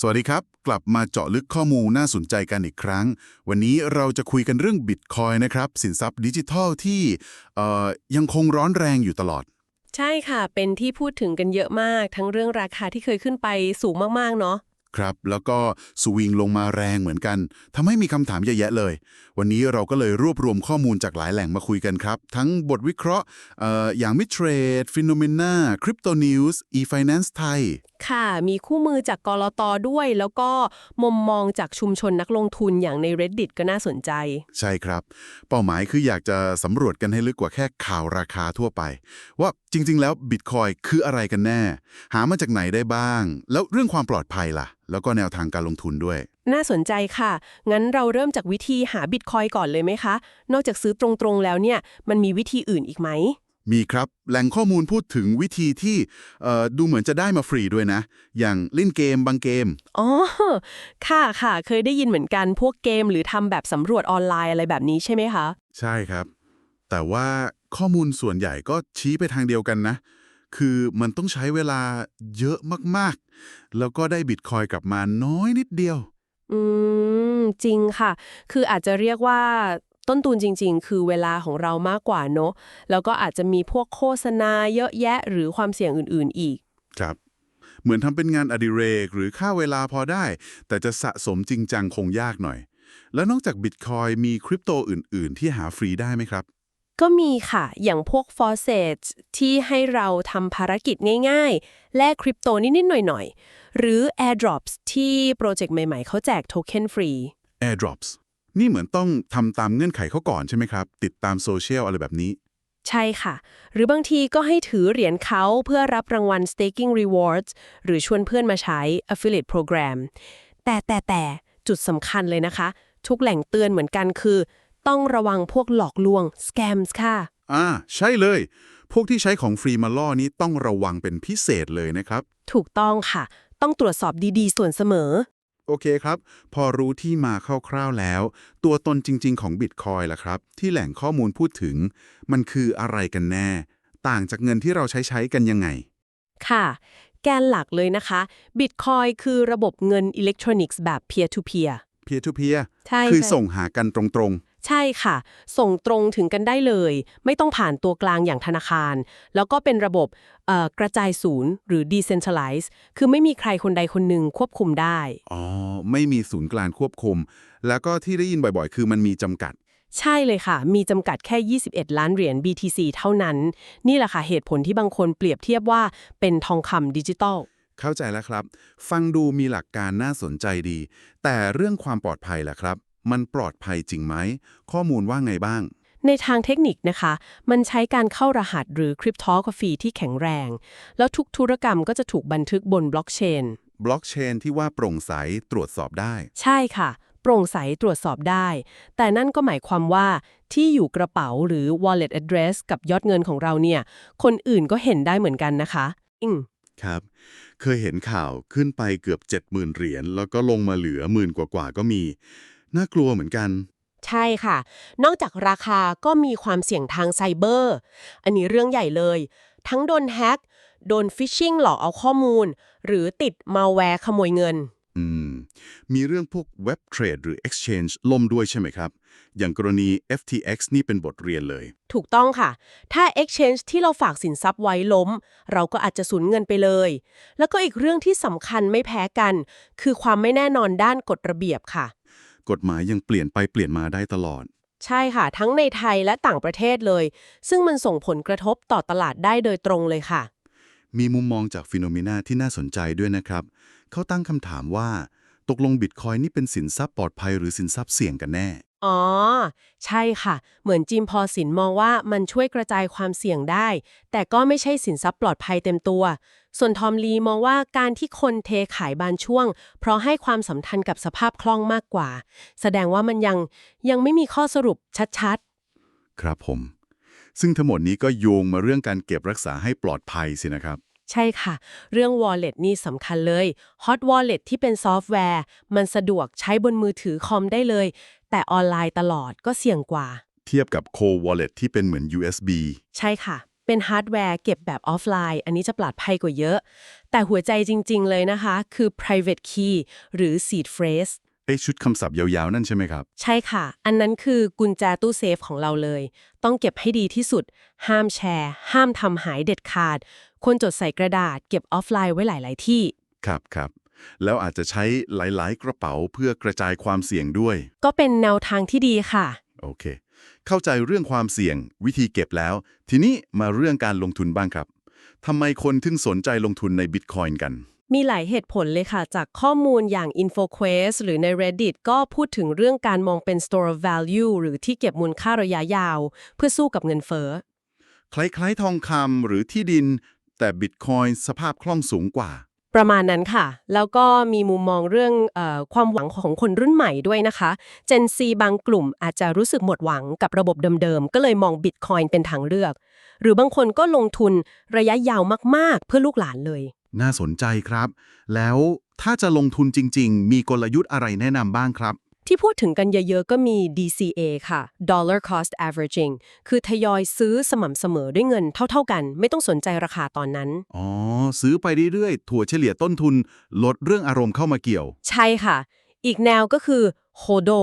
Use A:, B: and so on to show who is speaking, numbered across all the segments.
A: สวัสดีครับ กลับมาเจาะลึกข้อมูลน่าสนใจกันอีกครั้ง วันนี้เราจะคุยกันเรื่องบิตคอยนะครับ สินทรัพย์ดิจิทัลที่ยังคงร้อนแรงอยู่ตลอด
B: ใช่ค่ะ เป็นที่พูดถึงกันเยอะมาก ทั้งเรื่องราคาที่เคยขึ้นไปสูงมาก ๆ เนาะ
A: ครับ แล้วก็สวิงลงมาแรงเหมือนกันทำให้มีคำถามเยอะแยะเลย วันนี้เราก็เลยรวบรวมข้อมูลจากหลายแหล่งมาคุยกันครับ ทั้งบทวิเคราะห์เอ่ออย่าง Mitrade Phenomena Crypto News eFinance ไทย
B: ค่ะ มีคู่มือจากกรตด้วย แล้วก็มุมมองจากชุมชนนักลงทุนอย่างใน Reddit ก็น่าสนใจ
A: ใช่ครับ เป้าหมายคืออยากจะสำรวจกันให้ลึกกว่าแค่ข่าวราคาทั่วไป ว่าจริง ๆ แล้วบิตคอยคืออะไรกันแน่ หามาจากไหนได้บ้าง แล้วเรื่องความปลอดภัยล่ะแล้วก็แนวทางการลงทุนด้วย
B: น่าสนใจค่ะ งั้นเราเริ่มจากวิธีหาบิตคอยก่อนเลยไหมคะ นอกจากซื้อตรงๆแล้วเนี่ย มันมีวิธีอื่นอีกไหม
A: มีครับ แหล่งข้อมูลพูดถึงวิธีที่เอ่อดูเหมือนจะได้มาฟรีด้วยนะ อย่างเล่นเกมบางเกม
B: อ๋อ ค่ะค่ะ เคยได้ยินเหมือนกันพวกเกมหรือทำแบบสำรวจออนไลน์อะไรแบบนี้ใช่ไหมคะ
A: ใช่ครับ แต่ว่าข้อมูลส่วนใหญ่ก็ชี้ไปทางเดียวกันนะ คือมันต้องใช้เวลาเยอะมากๆ แล้วก็ได้บิตคอยกลับมาน้อยนิดเดียว
B: อืม จริงค่ะ คืออาจจะเรียกว่าต้นทุนจริง ๆ คือเวลาของเรามากกว่าเนอะแล้วก็อาจจะมีพวกโฆษณาเยอะแยะหรือความเสี่ยงอื่น ๆ อีก
A: ครับ เหมือนทำเป็นงานอดิเรกหรือค่าเวลาพอได้ แต่จะสะสมจริงจังคงยากหน่อย แล้วนอกจากบิตคอยมีคริปโตอื่น ๆ ที่หาฟรีได้ไหมครับ
B: ก็มีค่ะ อย่างพวก f o r s e t ที่ให้เราทำภารกิจง่ายๆ แลกคริปโตนิดๆ หน่อยๆ หรือ AirDrops ที่โปรเจกต์ใหม่ๆ เขาแจกโทเค็นฟรี
A: AirDrops นี่เหมือนต้องทำตามเงื่อนไขเขาก่อนใช่ไหมครับ ติดตามโซเชียลอะไรแบบนี้
B: ใช่ค่ะ หรือบางทีก็ให้ถือเหรียญเขาเพื่อรับรางวัล staking rewards หรือชวนเพื่อนมาใช้ affiliate program แต่แต่แต่จุดสำคัญเลยนะคะ ทุกแหล่งเตือนเหมือนกันคือ ต้องระวังพวกหลอกลวง scams ค่ะ
A: อ่า ใช่เลย พวกที่ใช้ของฟรีมาล่อนี้ต้องระวังเป็นพิเศษเลยนะครับ
B: ถูกต้องค่ะ ต้องตรวจสอบดีๆ ส่วนเสมอ
A: โอเคครับ พอรู้ที่มาคร่าวๆแล้ว ตัวตนจริงๆของบิตคอยล่ะครับ ที่แหล่งข้อมูลพูดถึง มันคืออะไรกันแน่ ต่างจากเงินที่เราใช้ใช้กันยังไง
B: ค่ะ แกนหลักเลยนะคะ Bitcoin คือระบบเงินอิเล็กทรอนิกส์แบบ peer to peer
A: peer to peer
B: ใช่
A: คือ
B: ใช่
A: ส่งหากันตรง
B: ใช่ค่ะ ส่งตรงถึงกันได้เลย ไม่ต้องผ่านตัวกลางอย่างธนาคาร แล้วก็เป็นระบบเอ่อกระจายศูนย์หรือ decentralize คือไม่มีใครคนใดคนหนึ่งควบคุมได้
A: ๆอ๋อ ไม่มีศูนย์กลางควบคุม แล้วก็ที่ได้ยินบ่อยๆ คือมันมีจำกัด
B: ใช่เลยค่ะ มีจำกัดแค่ 21 ล้านเหรียญ BTC เท่านั้น นี่แหละค่ะเหตุผลที่บางคนเปรียบเทียบว่าเป็นทองคำดิจิตอล
A: เข้าใจแล้วครับ ฟังดูมีหลักการน่าสนใจดี แต่เรื่องความปลอดภัยล่ะครับ มันปลอดภัยจริงไหม ข้อมูลว่าไงบ้าง
B: ในทางเทคนิคนะคะ มันใช้การเข้ารหัสหรือคริปโตกราฟีที่แข็งแรง แล้วทุกธุรกรรมก็จะถูกบันทึกบนบล็อกเชน
A: บล็อกเชนที่ว่าโปร่งใสตรวจสอบได้
B: ใช่ค่ะ โปร่งใสตรวจสอบได้ แต่นั่นก็หมายความว่าที่อยู่กระเป๋าหรือ wallet address กับยอดเงินของเราเนี่ย คนอื่นก็เห็นได้เหมือนกันนะคะอืม
A: ครับ เคยเห็นข่าวขึ้นไปเกือบ 70,000 เหรียญแล้วก็ลงมาเหลือหมื่นกว่าๆก็มี น่ากลัวเหมือนกัน
B: ใช่ค่ะ นอกจากราคาก็มีความเสี่ยงทางไซเบอร์ อันนี้เรื่องใหญ่เลย ทั้งโดนแฮ็ก โดนฟิชชิงหลอกเอาข้อมูล หรือติดมาแวร์ขโมยเงิน
A: อืม มีเรื่องพวกเว็บเทรดหรือ Exchange ล่มด้วยใช่ไหมครับ อย่างกรณี FTX นี่เป็นบทเรียนเลย
B: ถูกต้องค่ะ ถ้า exchange ที่เราฝากสินทรัพย์ไว้ล้ม เราก็อาจจะสูญเงินไปเลย แล้วก็อีกเรื่องที่สำคัญไม่แพ้กัน คือความไม่แน่นอนด้านกฎระเบียบค่ะ
A: กฎหมายยังเปลี่ยนไปเปลี่ยนมาได้ตลอด
B: ใช่ค่ะ ทั้งในไทยและต่างประเทศเลย ซึ่งมันส่งผลกระทบต่อตลาดได้โดยตรงเลยค่ะ
A: มีมุมมองจากฟิโนเมนาที่น่าสนใจด้วยนะครับ เขาตั้งคำถามว่า ตกลงบิตคอยนี่เป็นสินทรัพย์ปลอดภัยหรือสินทรัพย์เสี่ยงกันแน่
B: อ๋อ ใช่ค่ะ เหมือนจิมพอสินมองว่ามันช่วยกระจายความเสี่ยงได้ แต่ก็ไม่ใช่สินทรัพย์ปลอดภัยเต็มตัว ส่วนทอมลีมองว่าการที่คนเทขายบานช่วง เพราะให้ความสำคัญกับสภาพคล่องมากกว่า แสดงว่ามันยังยังไม่มีข้อสรุปชัด
A: ครับผม ซึ่งทั้งหมดนี้ก็โยงมาเรื่องการเก็บรักษาให้ปลอดภัยสินะครับ
B: ๆใช่ค่ะ เรื่อง Wallet นี่สำคัญเลย Hot Wallet ที่เป็นซอฟต์แวร์ มันสะดวกใช้บนมือถือคอมได้เลยแต่ออนไลน์ตลอดก็เสี่ยงกว่า
A: เทียบกับ Cold Wallet ที่เป็นเหมือน USB
B: ใช่ค่ะ เป็นฮาร์ดแวร์เก็บแบบออฟไลน์ อันนี้จะปลอดภัยกว่าเยอะ แต่หัวใจจริง ๆ เลยนะคะ คือ private key หรือ seed phrase
A: เอ้ชุดคำศัพท์ยาวๆ นั่นใช่ไหมครับ
B: ใช่ค่ะ อันนั้นคือกุญแจตู้เซฟของเราเลย ต้องเก็บให้ดีที่สุด ห้ามแชร์ ห้ามทำหายเด็ดขาด ควรจดใส่กระดาษ เก็บออฟไลน์ไว้หลาย ๆ ที่
A: ครับครับ แล้วอาจจะใช้หลาย ๆ กระเป๋าเพื่อกระจายความเสี่ยงด้วย
B: ก็เป็นแนวทางที่ดีค่ะ
A: โอเค เข้าใจเรื่องความเสี่ยง วิธีเก็บแล้ว ทีนี้มาเรื่องการลงทุนบ้างครับทำไมคนถึงสนใจลงทุนในบิตคอยน์กัน
B: มีหลายเหตุผลเลยค่ะ จากข้อมูลอย่าง InfoQuest หรือใน Reddit ก็พูดถึงเรื่องการมองเป็น store of value หรือที่เก็บมูลค่าระยะยาว เพื่อสู้กับเงินเฟ้อ
A: คล้าย ๆ ทองคำหรือที่ดิน แต่บิตคอยน์สภาพคล่องสูงกว่า
B: ประมาณนั้นค่ะ แล้วก็มีมุมมองเรื่องอความหวังของคนรุ่นใหม่ด้วยนะคะ Gen Z บางกลุ่มอาจจะรู้สึกหมดหวังกับระบบเดิมๆ ก็เลยมอง Bitcoin เป็นทางเลือก หรือบางคนก็ลงทุนระยะยาวมากๆ เพื่อลูกหลานเลย
A: น่าสนใจครับ แล้วถ้าจะลงทุนจริง ๆ มีกลยุทธ์อะไรแนะนำบ้างครับ
B: ที่พูดถึงกันเยอะๆ ก็มี DCA ค่ะ Dollar Cost Averaging คือทยอยซื้อสม่ำเสมอด้วยเงินเท่าๆกัน ไม่ต้องสนใจราคาตอนนั้น
A: อ๋อ ซื้อไปเรื่อยๆ ถั่วเฉลี่ยต้นทุน ลดเรื่องอารมณ์เข้ามาเกี่ยว
B: ใช่ค่ะ อีกแนวก็คือ HODO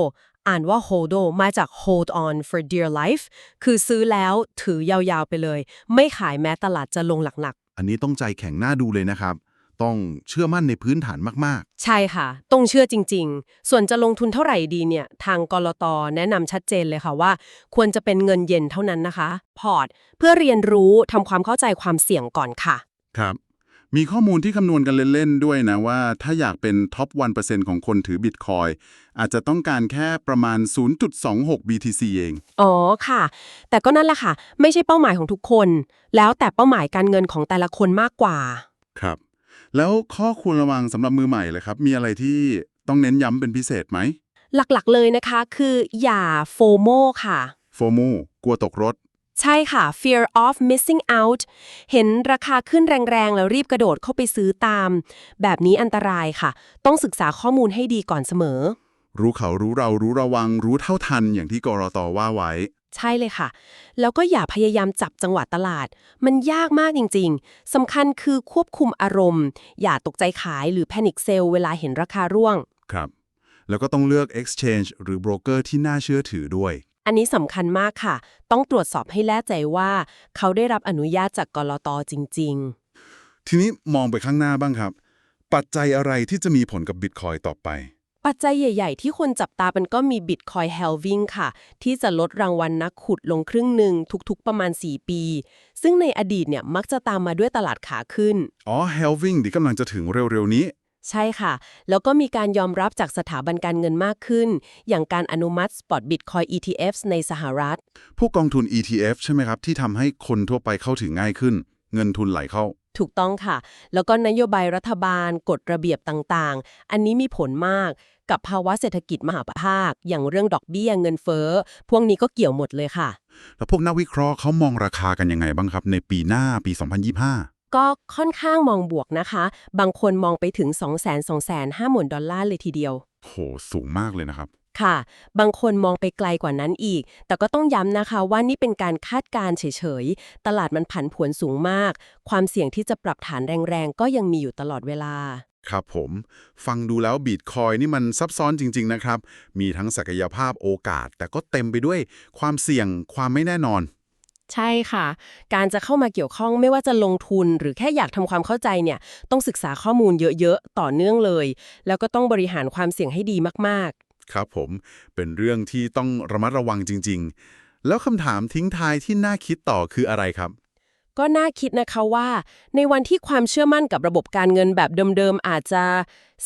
B: อ่านว่า HODO มาจาก Hold on for dear life คือซื้อแล้วถือยาวๆไปเลย ไม่ขายแม้ตลาดจะลงหนัก
A: อันนี้ต้องใจแข็งหน้าดูเลยนะครับ ต้องเชื่อมั่นในพื้นฐานมาก
B: ๆใช่ค่ะ ต้องเชื่อจริง ๆ ส่วนจะลงทุนเท่าไหร่ดีเนี่ย ทางกลตแนะนำชัดเจนเลยค่ะว่า ควรจะเป็นเงินเย็นเท่านั้นนะคะ พอร์ต เพื่อเรียนรู้ทำความเข้าใจความเสี่ยงก่อนค่ะ
A: ๆ ครับ มีข้อมูลที่คำนวณกันเล่น ๆ ด้วยนะว่า ถ้าอยากเป็นท็อป 1%ของคนถือบิตคอยอาจจะต้องการแค่ประมาณ 0.26 BTC เอง
B: อ๋อค่ะ แต่ก็นั่นแหละค่ะ ไม่ใช่เป้าหมายของทุกคน แล้วแต่เป้าหมายการเงินของแต่ละคนมากกว่า
A: ครับ แล้วข้อควรระวังสำหรับมือใหม่เลยครับ มีอะไรที่ต้องเน้นย้ำเป็นพิเศษไหม
B: หลักๆเลยนะคะคืออย่าโฟโมค่ะ
A: โฟมูกลัวตกรถ
B: ใช่ค่ะ fear of missing out เห็นราคาขึ้นแรงๆ แล้วรีบกระโดดเข้าไปซื้อตาม แบบนี้อันตรายค่ะ ต้องศึกษาข้อมูลให้ดีก่อนเสมอ
A: รู้เขารู้เรารู้ระวังรู้เท่าทันอย่างที่กรตว่าไว้
B: ใช่เลยค่ะ แล้วก็อย่าพยายามจับจังหวะตลาด มันยากมากจริง ๆสำคัญคือควบคุมอารมณ์ อย่าตกใจขายหรือ panic sell เวลาเห็นราคาร่วง
A: ครับ แล้วก็ต้องเลือก exchange หรือ broker ที่น่าเชื่อถือด้วย
B: อันนี้สำคัญมากค่ะ ต้องตรวจสอบให้แน่ใจว่า เขาได้รับอนุญาตจากกลตจริงๆ
A: ทีนี้มองไปข้างหน้าบ้างครับ ปัจจัยอะไรที่จะมีผลกับบิตคอยต่อไป
B: ปัจจัยใหญ่ ๆ ที่คนจับตาเป็นก็มี Bitcoin halving ค่ะ ที่จะลดรางวัลนักขุดลงครึ่งหนึ่งทุกๆประมาณ 4 ปี ซึ่งในอดีตเนี่ยมักจะตามมาด้วยตลาดขาขึ้น
A: อ๋อ halving ที่กำลังจะถึงเร็ว ๆ นี้
B: ใช่ค่ะ แล้วก็มีการยอมรับจากสถาบันการเงินมากขึ้น อย่างการอนุมัติ Spot Bitcoin ETFs ในสหรัฐ
A: พวกกองทุน ETF ใช่ไหมครับ ที่ทำให้คนทั่วไปเข้าถึงง่ายขึ้น เงินทุนไหลเข้า
B: ถูกต้องค่ะ แล้วก็นโยบายรัฐบาลกฎระเบียบต่างๆ อันนี้มีผลมากกับภาวะเศรษฐกิจมหาภาค อย่างเรื่องดอกเบี้ยเงินเฟ้อ พวกนี้ก็เกี่ยวหมดเลยค่ะ
A: แล้วพวกนักวิเคราะห์เขามองราคากันยังไงบ้างครับ ในปีหน้าปี 2025
B: ก็ค่อนข้างมองบวกนะคะ บางคนมองไปถึง 2 2 5 0 0 0 0ดอลลาร์เลยทีเดียว
A: โห สูงมากเลยนะครับ
B: ค่ะ บางคนมองไปไกลกว่านั้นอีก แต่ก็ต้องย้ำนะคะว่านี่เป็นการคาดการณ์เฉยๆ ตลาดมันผันผวนสูงมาก ความเสี่ยงที่จะปรับฐานแรงๆ ก็ยังมีอยู่ตลอดเวลา
A: ครับผม ฟังดูแล้วบิตคอยนี่มันซับซ้อนจริง ๆ นะครับ มีทั้งศักยภาพโอกาส แต่ก็เต็มไปด้วยความเสี่ยงความไม่แน่นอน
B: ใช่ค่ะ การจะเข้ามาเกี่ยวข้องไม่ว่าจะลงทุนหรือแค่อยากทำความเข้าใจเนี่ย ต้องศึกษาข้อมูลเยอะๆ ต่อเนื่องเลย แล้วก็ต้องบริหารความเสี่ยงให้ดีมากๆ
A: ครับผม เป็นเรื่องที่ต้องระมัดระวังจริง ๆ แล้วคำถามทิ้งท้ายที่น่าคิดต่อคืออะไรครับ
B: ก็น่าคิดนะคะว่า ในวันที่ความเชื่อมั่นกับระบบการเงินแบบเดิมๆอาจจะ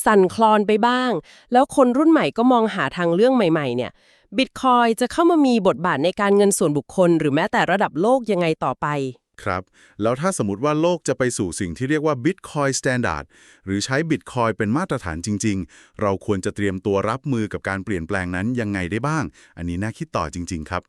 B: สั่นคลอนไปบ้าง แล้วคนรุ่นใหม่ก็มองหาทางเรื่องใหม่ ๆ เนี่ยบิตคอยจะเข้ามามีบทบาทในการเงินส่วนบุคคล หรือแม้แต่ระดับโลกยังไงต่อไป
A: ครับ แล้วถ้าสมมติว่าโลกจะไปสู่สิ่งที่เรียกว่า Bitcoin Standard หรือใช้ Bitcoin เป็นมาตรฐานจริง ๆ เราควรจะเตรียมตัวรับมือกับการเปลี่ยนแปลงนั้นยังไงได้บ้าง อันนี้น่าคิดต่อจริง ๆ ครับ